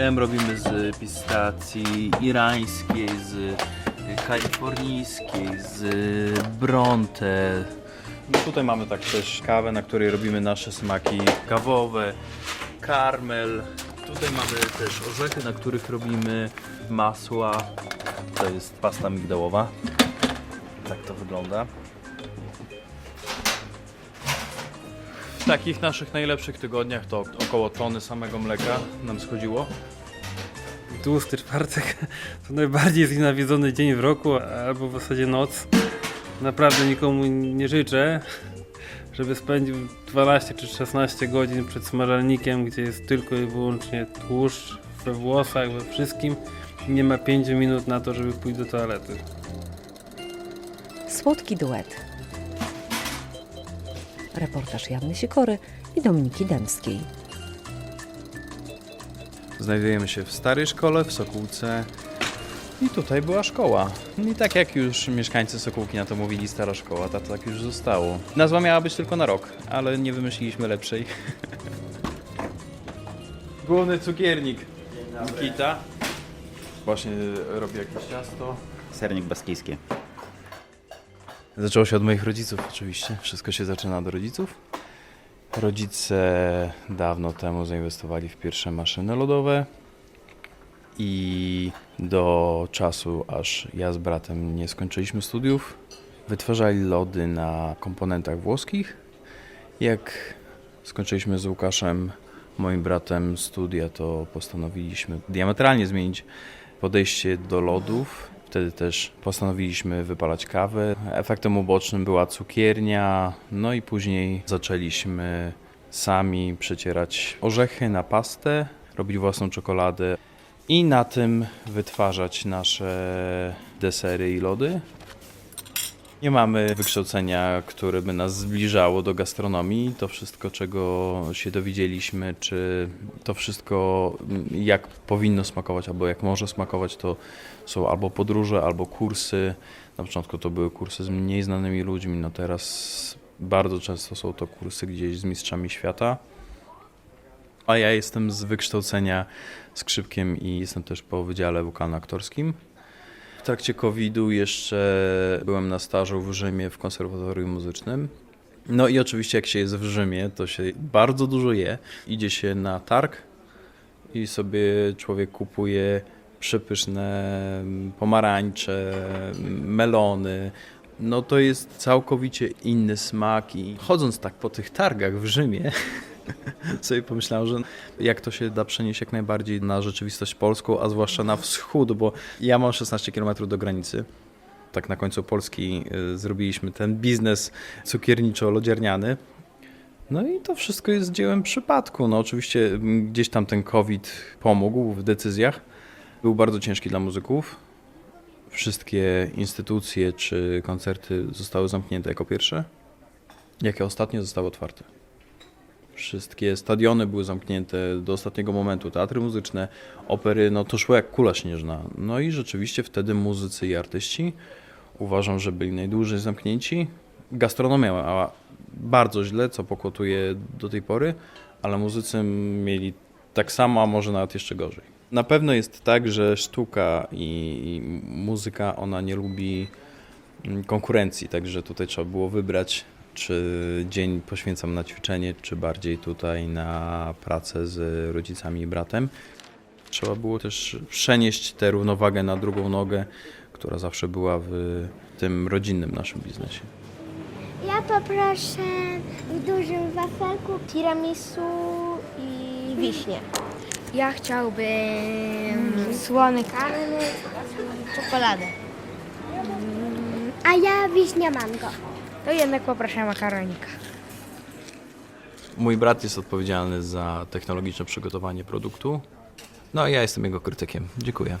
Krem robimy z pistacji irańskiej, z kalifornijskiej, z bronte. No tutaj mamy tak też kawę, na której robimy nasze smaki kawowe, karmel. Tutaj mamy też orzechy, na których robimy masła. To jest pasta migdałowa. Tak to wygląda. W takich naszych najlepszych tygodniach to około tony samego mleka nam schodziło. Tłusty czwartek to najbardziej znienawidzony dzień w roku, albo w zasadzie noc. Naprawdę nikomu nie życzę, żeby spędził 12 czy 16 godzin przed smażalnikiem, gdzie jest tylko i wyłącznie tłuszcz we włosach, we wszystkim. Nie ma 5 minut na to, żeby pójść do toalety. Słodki duet. Reportaż Janny Sikory i Dominiki Dębskiej. Znajdujemy się w starej szkole, w Sokółce. I tutaj była szkoła. I tak jak już mieszkańcy Sokółki na to mówili, stara szkoła, to tak już zostało. Nazwa miała być tylko na rok, ale nie wymyśliliśmy lepszej. Główny cukiernik. Nikita. Właśnie robi jakieś ciasto. Sernik baskijski. Zaczęło się od moich rodziców oczywiście. Wszystko się zaczyna od rodziców. Rodzice dawno temu zainwestowali w pierwsze maszyny lodowe i do czasu, aż ja z bratem nie skończyliśmy studiów, wytwarzali lody na komponentach włoskich. Jak skończyliśmy z Łukaszem, moim bratem, studia, to postanowiliśmy diametralnie zmienić podejście do lodów. Wtedy też postanowiliśmy wypalać kawę. Efektem ubocznym była cukiernia, no i później zaczęliśmy sami przecierać orzechy na pastę, robić własną czekoladę i na tym wytwarzać nasze desery i lody. Nie mamy wykształcenia, które by nas zbliżało do gastronomii. To wszystko, czego się dowiedzieliśmy, czy to wszystko, jak powinno smakować, albo jak może smakować, to są albo podróże, albo kursy. Na początku to były kursy z mniej znanymi ludźmi, no teraz bardzo często są to kursy gdzieś z mistrzami świata. A ja jestem z wykształcenia skrzypkiem i jestem też po wydziale wokalno-aktorskim. W trakcie COVID-u jeszcze byłem na stażu w Rzymie w konserwatorium muzycznym. No i oczywiście jak się jest w Rzymie, to się bardzo dużo je. Idzie się na targ i sobie człowiek kupuje przepyszne pomarańcze, melony. No to jest całkowicie inny smak i chodząc tak po tych targach w Rzymie, sobie pomyślałem, że jak to się da przenieść jak najbardziej na rzeczywistość polską, a zwłaszcza na wschód, bo ja mam 16 km do granicy. Tak na końcu Polski y, zrobiliśmy ten biznes cukierniczo-lodziarniany. No i to wszystko jest dziełem przypadku. No oczywiście gdzieś tam ten COVID pomógł w decyzjach. Był bardzo ciężki dla muzyków. Wszystkie instytucje czy koncerty zostały zamknięte jako pierwsze, jakie ostatnie zostały otwarte. Wszystkie stadiony były zamknięte do ostatniego momentu, teatry muzyczne, opery, no to szło jak kula śnieżna. No i rzeczywiście wtedy muzycy i artyści uważam, że byli najdłużej zamknięci. Gastronomia miała bardzo źle, co pokłotuje do tej pory, ale muzycy mieli tak samo, a może nawet jeszcze gorzej. Na pewno jest tak, że sztuka i, muzyka, ona nie lubi konkurencji, także tutaj trzeba było wybrać, czy dzień poświęcam na ćwiczenie, czy bardziej tutaj na pracę z rodzicami i bratem. Trzeba było też przenieść tę równowagę na drugą nogę, która zawsze była w tym rodzinnym naszym biznesie. Ja poproszę w dużym wafelku tiramisu i wiśnie. Ja chciałbym słony karny, czekoladę. A ja wiśnia mango. To jednak poproszę makaronika. Mój brat jest odpowiedzialny za technologiczne przygotowanie produktu. No a ja jestem jego krytykiem. Dziękuję.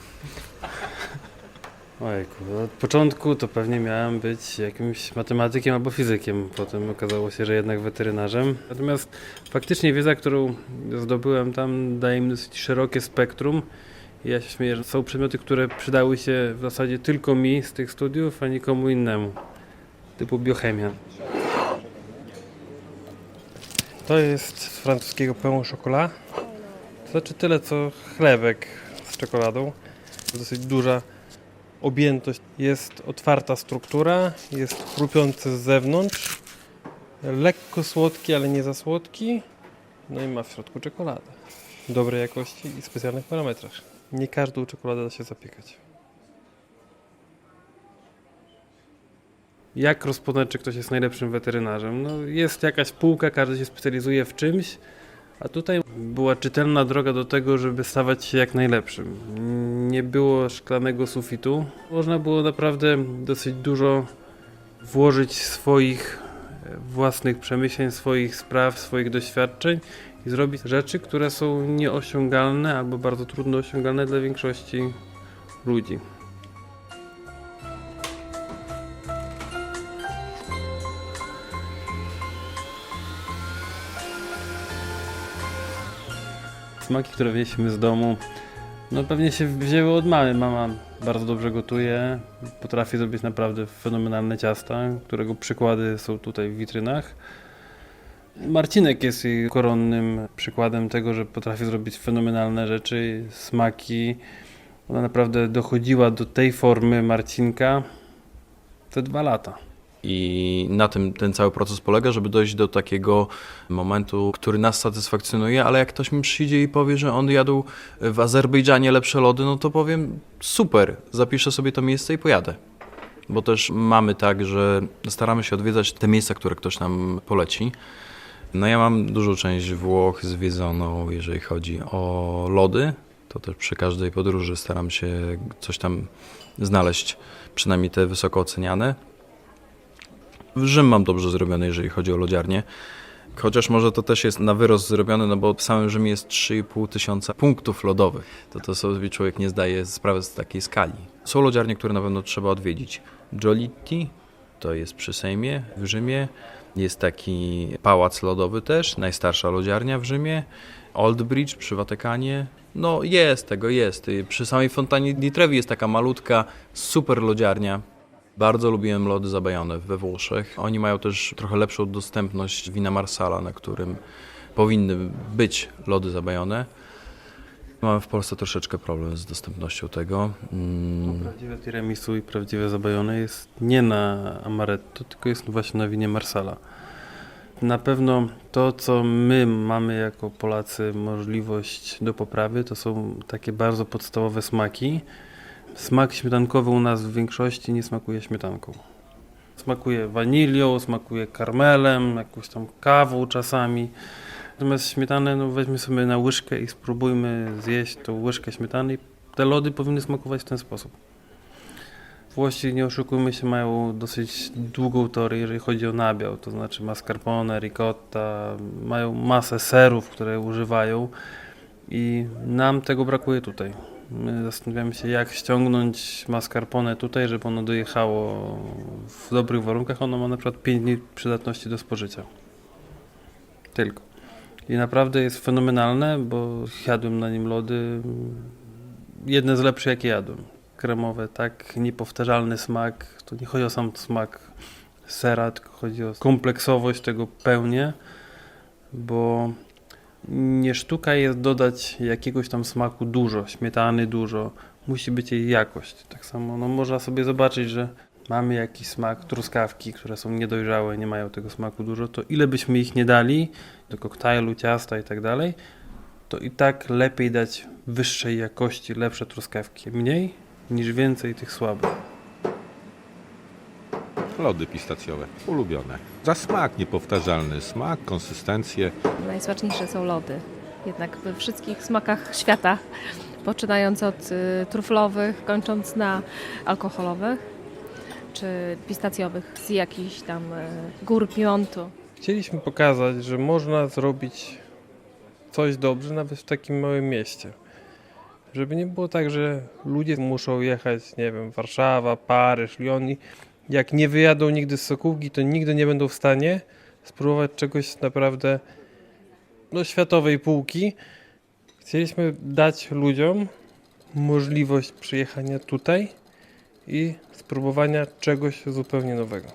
Ojku, od początku to pewnie miałem być jakimś matematykiem albo fizykiem. Potem okazało się, że jednak weterynarzem. Natomiast faktycznie wiedza, którą zdobyłem tam, daje mi dosyć szerokie spektrum. I Ja się śmieję, że są przedmioty, które przydały się w zasadzie tylko mi z tych studiów, a nikomu innemu. Typu biochemia. To jest z francuskiego au chocolat. Znaczy tyle co chlebek z czekoladą. Dosyć duża objętość. Jest otwarta struktura, jest chrupiący z zewnątrz. Lekko słodki, ale nie za słodki. No i ma w środku czekoladę. Dobrej jakości i specjalnych parametrach. Nie każdą czekoladę da się zapiekać. Jak rozpoznać, czy ktoś jest najlepszym weterynarzem? No, jest jakaś półka, każdy się specjalizuje w czymś, a tutaj była czytelna droga do tego, żeby stawać się jak najlepszym. Nie było szklanego sufitu. Można było naprawdę dosyć dużo włożyć swoich e, własnych przemyśleń, swoich spraw, swoich doświadczeń i zrobić rzeczy, które są nieosiągalne albo bardzo trudno osiągalne dla większości ludzi. Smaki, które wnieśmy z domu, no pewnie się wzięły od mamy. Mama bardzo dobrze gotuje, potrafi zrobić naprawdę fenomenalne ciasta, którego przykłady są tutaj w witrynach. Marcinek jest jej koronnym przykładem tego, że potrafi zrobić fenomenalne rzeczy, smaki. Ona naprawdę dochodziła do tej formy Marcinka te dwa lata. I na tym ten cały proces polega, żeby dojść do takiego momentu, który nas satysfakcjonuje, ale jak ktoś mi przyjdzie i powie, że on jadł w Azerbejdżanie lepsze lody, no to powiem super, zapiszę sobie to miejsce i pojadę. Bo też mamy tak, że staramy się odwiedzać te miejsca, które ktoś nam poleci. No ja mam dużą część Włoch zwiedzoną, jeżeli chodzi o lody. To też przy każdej podróży staram się coś tam znaleźć, przynajmniej te wysoko oceniane. Rzym mam dobrze zrobiony, jeżeli chodzi o lodziarnię. Chociaż może to też jest na wyrost zrobione, no bo w samym Rzymie jest 3,5 tysiąca punktów lodowych. To to sobie człowiek nie zdaje sprawy z takiej skali. Są lodziarnie, które na pewno trzeba odwiedzić. Giolitti, to jest przy Sejmie w Rzymie. Jest taki pałac lodowy też, najstarsza lodziarnia w Rzymie. Old Bridge przy Watykanie. No jest tego, jest. Przy samej Fontannie di Trevi jest taka malutka, super lodziarnia. Bardzo lubiłem lody zabajone we Włoszech. Oni mają też trochę lepszą dostępność wina Marsala, na którym powinny być lody zabajone. Mamy w Polsce troszeczkę problem z dostępnością tego. Mm, Prawdziwe tiramisu i prawdziwe zabajone jest nie na amaretto, tylko jest właśnie na winie Marsala. Na pewno to, co my mamy jako Polacy możliwość do poprawy, to są takie bardzo podstawowe smaki. Smak śmietankowy u nas w większości nie smakuje śmietanką. Smakuje wanilią, smakuje karmelem, jakąś tam kawą czasami. Natomiast śmietanę no weźmy sobie na łyżkę i spróbujmy zjeść tą łyżkę śmietany. Te lody powinny smakować w ten sposób. Włosi, nie oszukujmy się, mają dosyć długą teorię, jeżeli chodzi o nabiał, to znaczy mascarpone, ricotta, mają masę serów, które używają i nam tego brakuje tutaj. My zastanawiamy się, jak ściągnąć mascarpone tutaj, żeby ono dojechało w dobrych warunkach. Ono ma na przykład 5 dni przydatności do spożycia. Tylko. I naprawdę jest fenomenalne, bo jadłem na nim lody. Jedne z lepszych, jakie jadłem. Kremowe, tak niepowtarzalny smak. To nie chodzi o sam smak sera, tylko chodzi o kompleksowość tego pełnię, bo nie sztuka jest dodać jakiegoś tam smaku dużo, śmietany dużo. Musi być jej jakość. Tak samo no, można sobie zobaczyć, że mamy jakiś smak truskawki, które są niedojrzałe, nie mają tego smaku dużo, to ile byśmy ich nie dali do koktajlu, ciasta i tak dalej, to i tak lepiej dać wyższej jakości, lepsze truskawki. Mniej niż więcej tych słabych. Lody pistacjowe, ulubione. Za smak, niepowtarzalny smak, konsystencję. Najsmaczniejsze są lody. Jednak we wszystkich smakach świata, poczynając od y, truflowych, kończąc na alkoholowych czy pistacjowych z jakichś tam y, gór piątu. Chcieliśmy pokazać, że można zrobić coś dobrze nawet w takim małym mieście. Żeby nie było tak, że ludzie muszą jechać, nie wiem, Warszawa, Paryż, Lyon i jak nie wyjadą nigdy z Sokółki, to nigdy nie będą w stanie spróbować czegoś naprawdę no, światowej półki. Chcieliśmy dać ludziom możliwość przyjechania tutaj i spróbowania czegoś zupełnie nowego.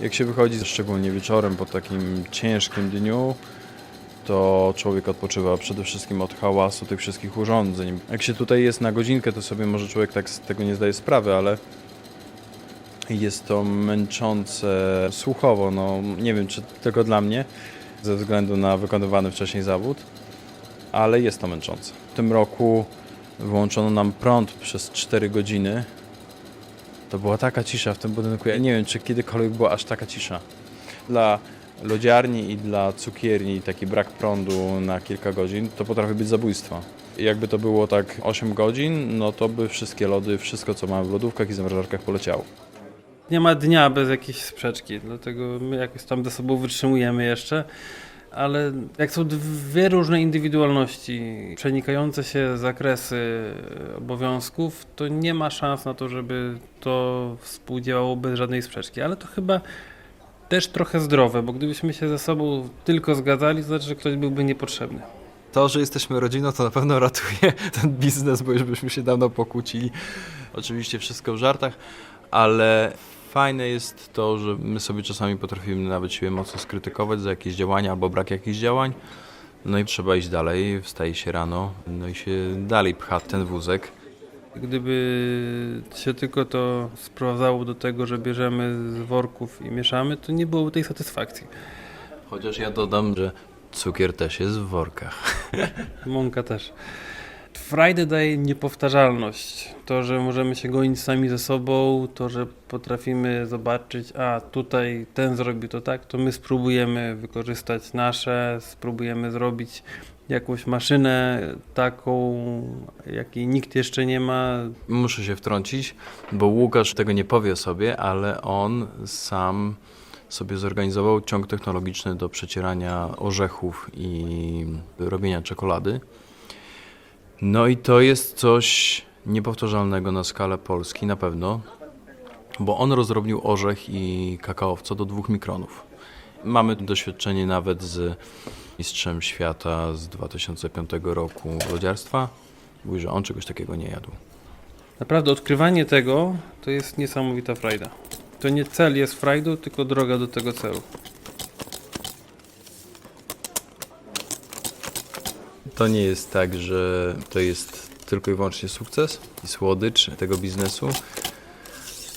Jak się wychodzi, szczególnie wieczorem po takim ciężkim dniu, to człowiek odpoczywa przede wszystkim od hałasu tych wszystkich urządzeń. Jak się tutaj jest na godzinkę, to sobie może człowiek tak z tego nie zdaje sprawy, ale jest to męczące słuchowo. No, nie wiem, czy tylko dla mnie, ze względu na wykonywany wcześniej zawód, ale jest to męczące. W tym roku wyłączono nam prąd przez 4 godziny. To była taka cisza w tym budynku. Ja nie wiem, czy kiedykolwiek była aż taka cisza. Dla lodziarni i dla cukierni taki brak prądu na kilka godzin to potrafi być zabójstwo. Jakby to było tak 8 godzin, no to by wszystkie lody, wszystko co mamy w lodówkach i zamrażarkach poleciało. Nie ma dnia bez jakiejś sprzeczki, dlatego my jakoś tam ze sobą wytrzymujemy jeszcze. Ale jak są dwie różne indywidualności, przenikające się zakresy obowiązków, to nie ma szans na to, żeby to współdziałało bez żadnej sprzeczki. Ale to chyba też trochę zdrowe, bo gdybyśmy się ze sobą tylko zgadzali, to znaczy, że ktoś byłby niepotrzebny. To, że jesteśmy rodziną, to na pewno ratuje ten biznes, bo już byśmy się dawno pokłócili. Oczywiście wszystko w żartach, ale fajne jest to, że my sobie czasami potrafimy nawet siebie mocno skrytykować za jakieś działania albo brak jakichś działań. No i trzeba iść dalej, wstaje się rano, no i się dalej pcha ten wózek. Gdyby się tylko to sprowadzało do tego, że bierzemy z worków i mieszamy, to nie byłoby tej satysfakcji. Chociaż ja dodam, że cukier też jest w workach. Mąka też. Friday daje niepowtarzalność. To, że możemy się gonić sami ze sobą, to, że potrafimy zobaczyć, a tutaj ten zrobił to tak, to my spróbujemy wykorzystać nasze, spróbujemy zrobić jakąś maszynę taką, jakiej nikt jeszcze nie ma. Muszę się wtrącić, bo Łukasz tego nie powie sobie, ale on sam sobie zorganizował ciąg technologiczny do przecierania orzechów i robienia czekolady. No i to jest coś niepowtarzalnego na skalę Polski na pewno, bo on rozrobił orzech i kakaowco do dwóch mikronów. Mamy doświadczenie nawet z mistrzem świata z 2005 roku lodziarstwa. Mówi, że on czegoś takiego nie jadł. Naprawdę odkrywanie tego to jest niesamowita frajda. To nie cel jest frajdą, tylko droga do tego celu. To nie jest tak, że to jest tylko i wyłącznie sukces i słodycz tego biznesu.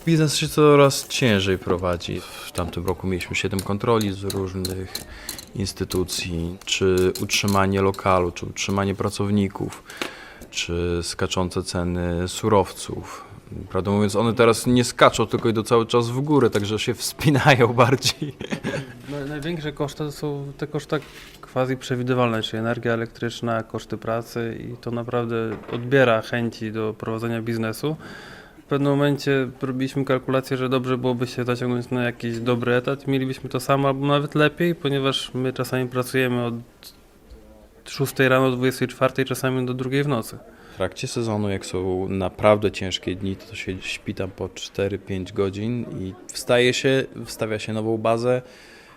Biznes się coraz ciężej prowadzi. W tamtym roku mieliśmy 7 kontroli z różnych instytucji, czy utrzymanie lokalu, czy utrzymanie pracowników, czy skaczące ceny surowców. Prawdę mówiąc, one teraz nie skaczą, tylko idą cały czas w górę, także się wspinają bardziej. No, największe koszty to są te koszta quasi przewidywalne, czyli energia elektryczna, koszty pracy i to naprawdę odbiera chęci do prowadzenia biznesu. W pewnym momencie robiliśmy kalkulację, że dobrze byłoby się zaciągnąć na jakiś dobry etat mielibyśmy to samo albo nawet lepiej, ponieważ my czasami pracujemy od 6 rano do 24, czasami do 2 w nocy. W trakcie sezonu, jak są naprawdę ciężkie dni, to się śpi tam po 4-5 godzin i wstaje się, wstawia się nową bazę,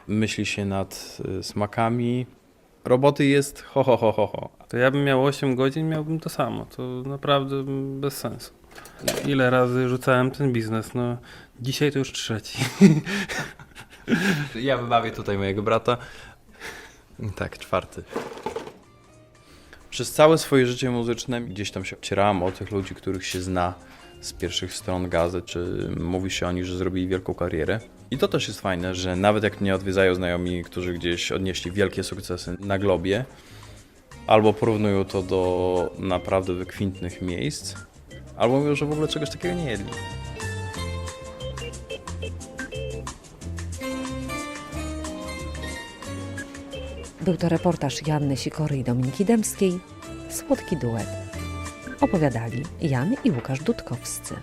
myśli się nad y, smakami. Roboty jest ho, ho, ho, ho, ho. To ja bym miał 8 godzin, miałbym to samo. To naprawdę bez sensu. Ile razy rzucałem ten biznes? No, dzisiaj to już trzeci. Ja wybawię tutaj mojego brata. Tak, czwarty. Przez całe swoje życie muzyczne gdzieś tam się ocierałem o tych ludzi, których się zna z pierwszych stron gazet, czy mówi się o nich, że zrobili wielką karierę. I to też jest fajne, że nawet jak mnie odwiedzają znajomi, którzy gdzieś odnieśli wielkie sukcesy na globie, albo porównują to do naprawdę wykwintnych miejsc, albo mówią, że w ogóle czegoś takiego nie jedli. Był to reportaż Janny Sikory i Dominiki Dębskiej. Słodki duet. Opowiadali Jan i Łukasz Dudkowscy.